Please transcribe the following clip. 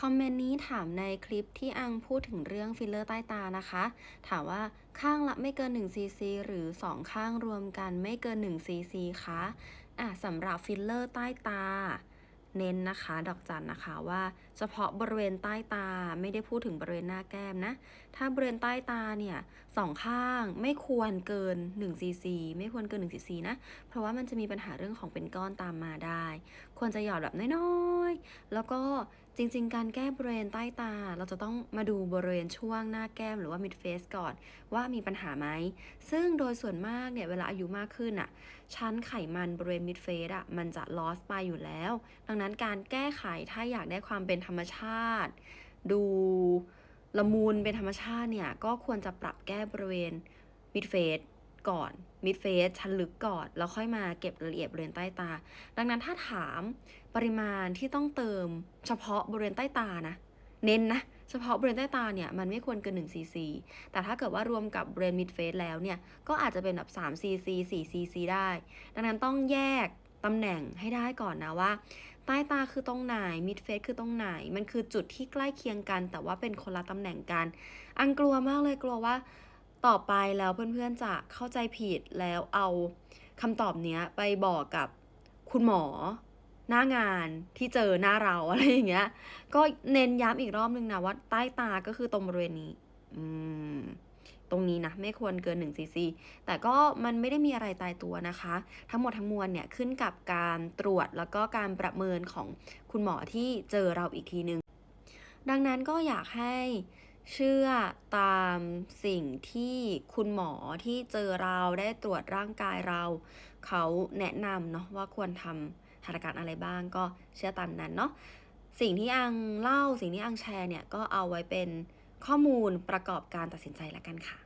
คอมเมนต์นี้ถามในคลิปที่อังพูดถึงเรื่องฟิลเลอร์ใต้ตานะคะ ถามว่าข้างละไม่เกิน1ซีซีหรือ 2 ข้างรวมกันไม่เกิน1ซีซีคะอะสำหรับฟิลเลอร์ใต้ตา เน้นนะคะดอกจันนะคะว่าเฉพาะบริเวณใต้ตาไม่ได้พูดถึงบริเวณหน้าแก้มนะ ถ้าบริเวณใต้ตาเนี่ยสองข้างไม่ควรเกิน1ซีซีไม่ควรเกิน1ซีซีนะ เพราะว่ามันจะมีปัญหาเรื่องของเป็นก้อนตามมาได้ ควรจะหยอดแบบน้อยๆ แล้วก็จริง ๆ การแก้บริเวณใต้ตา เราจะต้องมาดูบริเวณช่วงหน้าแก้มหรือว่า mid face ก่อนว่ามีปัญหาไหม ซึ่งโดยส่วนมากเนี่ยเวลาอายุมากขึ้นอะชั้นไขมันบริเวณ mid face อะมันจะ loss ไปอยู่แล้ว ดังนั้นการแก้ไขถ้าอยากได้ความเป็นธรรมชาติ ดูละมุนเป็นธรรมชาติเนี่ย ก็ควรจะปรับแก้บริเวณ mid face ก่อน mid face ชั้นลึกก่อนแล้วค่อยมาเก็บรายละเอียดบริเวณใต้ตา ดังนั้นถ้าถามปริมาณที่ต้องเติมเฉพาะบริเวณใต้ตานะ เน้นนะเฉพาะบริเวณใต้ตาเนี่ยมันไม่ควรเกิน1ซีซีแต่ถ้าเกิดว่ารวมกับบริเวณ mid face แล้วเนี่ย ก็อาจจะเป็นแบบ3ซีซี4ซีซีได้ ดังนั้นต้องแยก ตำแหน่งให้ได้ก่อนนะว่า ใต้ตาคือตรงไหน mid face คือตรงไหน มันคือจุดที่ใกล้เคียงกัน แต่ว่าเป็นคนละตำแหน่งกัน อังกลัวมากเลยกลัวว่า ต่อไปแล้วเพื่อนๆจะเข้าใจผิดแล้วเอาคำตอบเนี้ยไปบอกกับคุณหมอหน้างานที่เจอหน้าเราอะไรอย่างเงี้ย ก็เน้นย้ำอีกรอบนึงนะว่าใต้ตาก็คือตรงบริเวณนี้ อืม ตรงนี้นะไม่ควรเกิน1ซีซีแต่ก็มันไม่ได้มีอะไรตายตัวนะคะ ทั้งหมดทั้งมวลเนี่ยขึ้นกับการตรวจแล้วก็การประเมินของคุณหมอที่เจอเราอีกทีนึง ดังนั้นก็อยากให้เชื่อตามสิ่งที่คุณหมอที่เจอเราได้ตรวจร่างกายเรา เขาแนะนำเนาะว่าควรทำหัตถการอะไรบ้างก็เชื่อตามนั้นเนาะสิ่งที่อังเล่าสิ่งที่อังแชร์เนี่ยก็เอาไว้เป็น ข้อมูลประกอบการตัดสินใจละกันค่ะ